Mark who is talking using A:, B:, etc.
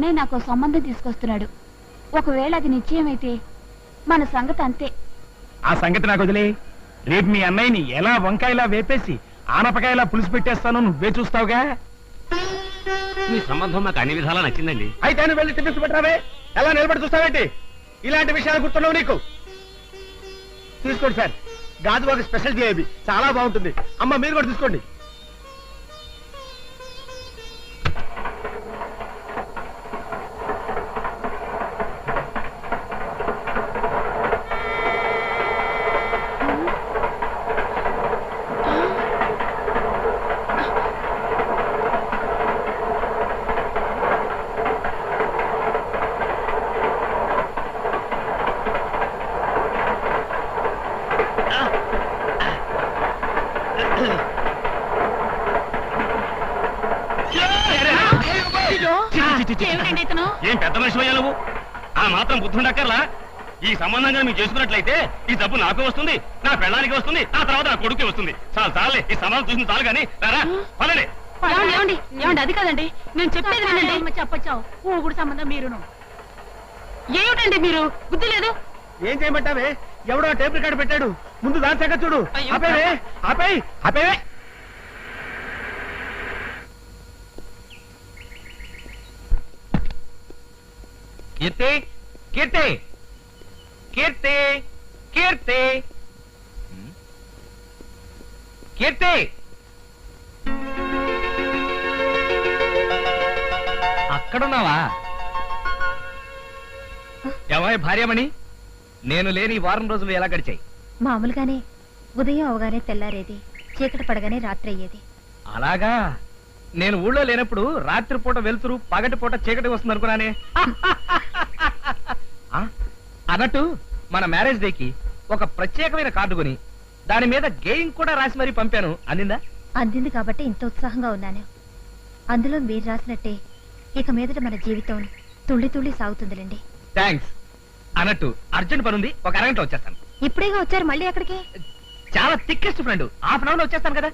A: అన్నయ్య నాకు సంబంధం తీసుకొస్తున్నాడు. ఒకవేళ అది నిశ్చయమైతే మన సంగతి అంతే.
B: ఆ సంగతి నాకు వదిలే. రేపు మీ అన్నయ్యని ఎలా వంకాయలా వేపేసి ఆనపకాయలా పులుసు పెట్టేస్తాను నువ్వే చూస్తావుగా?
C: మీ సంబంధం మాకు అన్ని విధాలా నచ్చిందండి.
B: అయితే నువ్వు వెళ్ళి టిఫిన్స్ పెట్టరావే. ఎలా నిలబడి చూస్తావేంటి? ఇలాంటి విషయాలు గుర్తున్నావు నీకు. తీసుకోండి సార్. గాజువాక స్పెషల్ జిలేబీ చాలా బాగుంటుంది. అమ్మ మీరు కూడా తీసుకోండి.
A: ఏమిటండి ఇతను?
C: ఏం పెద్ద మనిషి నువ్వు? ఆ మాత్రం బుద్ధి ఉండక్కర్లా ఈ సంబంధంగా మీరు చేసుకున్నట్లయితే ఈ డబ్బు నాకు వస్తుంది నా పెళ్ళానికి వస్తుంది ఆ తర్వాత నా కొడుకు వస్తుంది. చాలు చాలే ఈ సమాధానం చూసిన చాలు కానీ రారా పదండి.
A: ఏమండి అది కదండి. నేను చెప్పేది వినండి. చెప్పచ్చావు. ఊగుడు సంబంధం మీరును. ఏమిటండి మీరు? బుద్ధి లేదు?
B: ఏం చేయమంటావే? ఎవడో టేప్ రికార్డు పెట్టాడు. ముందు దాని సంగతి చూడు. ఆపేవే ఆపేయ్ ఆపేవే.
D: కీర్తి కీర్తి కీర్తి కీర్తి. కీర్తి. అక్కడున్నావా? ఎవరి భార్యమణి నేను లేని వారం రోజులు ఎలా గడిచాయి?
E: మామూలుగానే ఉదయం అవగానే తెల్లారేది చీకటి పడగానే రాత్రి అయ్యేది.
D: అలాగా? నేను ఊళ్ళో లేనప్పుడు రాత్రిపూట వెలుతురు పగటిపూట చీకటి వస్తుంది అనుకున్నానే. అన్నట్టు మన మ్యారేజ్ డేకి ఒక ప్రత్యేకమైన కార్డు కొని దాని మీద గేయింగ్ కూడా రాసి మరీ పంపాను. అందిందా?
E: అందింది కాబట్టి ఇంత ఉత్సాహంగా ఉన్నాను. అందులో మీరు రాసినట్టే ఇక మీదట మన జీవితం తుళ్ళి తుళ్ళి సాగుతుందిలేండి.
D: థ్యాంక్స్ అన్నట్టు అర్జెంట్ పని ఉంది ఒక అరగంట వచ్చేస్తాను.
E: ఇప్పుడేగా వచ్చారు మళ్ళీ ఎక్కడికి?
D: చాలా thickest friend half an hour వచ్చేస్తాను కదా.